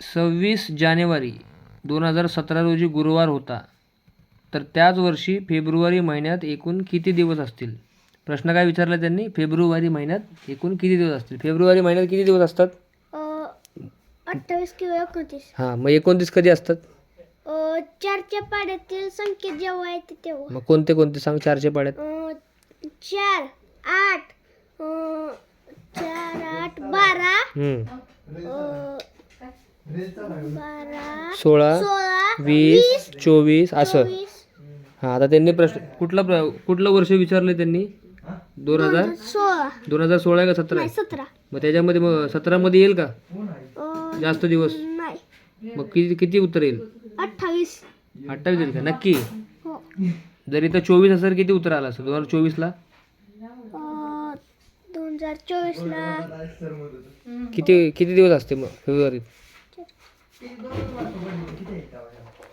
सव्वीस जानेवारी दोन हजार सतरा रोजी गुरुवार होता. तर त्याच वर्षी फेब्रुवारी महिन्यात एकूण किती दिवस असतील? प्रश्न काय विचारला त्यांनी? फेब्रुवारी महिन्यात एकूण किती दिवस असतील? फेब्रुवारी महिन्यात किती दिवस असतात? अठ्ठावीस किंवा एकोणतीस. हां मग एकोणतीस कधी असतात? चारच्या पाड्यातील संख्या जेव्हा येते तेव्हा. मग कोणते कोणते? सांग चारच्या पाड्यात. चार आठ चार आठ बारा. हम्म. अ, बारा सोळा वीस चोवीस असं. हां आता त्यांनी प्रश्न कुठला प्र कुठलं वर्ष विचारलं त्यांनी? दोन हजार? सोळा. दोन हजार सोळा आहे का सतरा आहे? सतरा. मग त्याच्यामध्ये मग सतरामध्ये येईल का? अ, जास्त दिवस? नाही. मग किती किती उत्तर येईल? अठ्ठावीस. अठ्ठावीस येईल का? नक्की? हो. जर इथं चोवीस असेल किती उत्तर आलं असं दोन हजार चोवीसला? अ, दोन हजार चोवीसला. किती किती दिवस असते मग फेब्रुवारीत? 给ていう段階はそこに生きていた。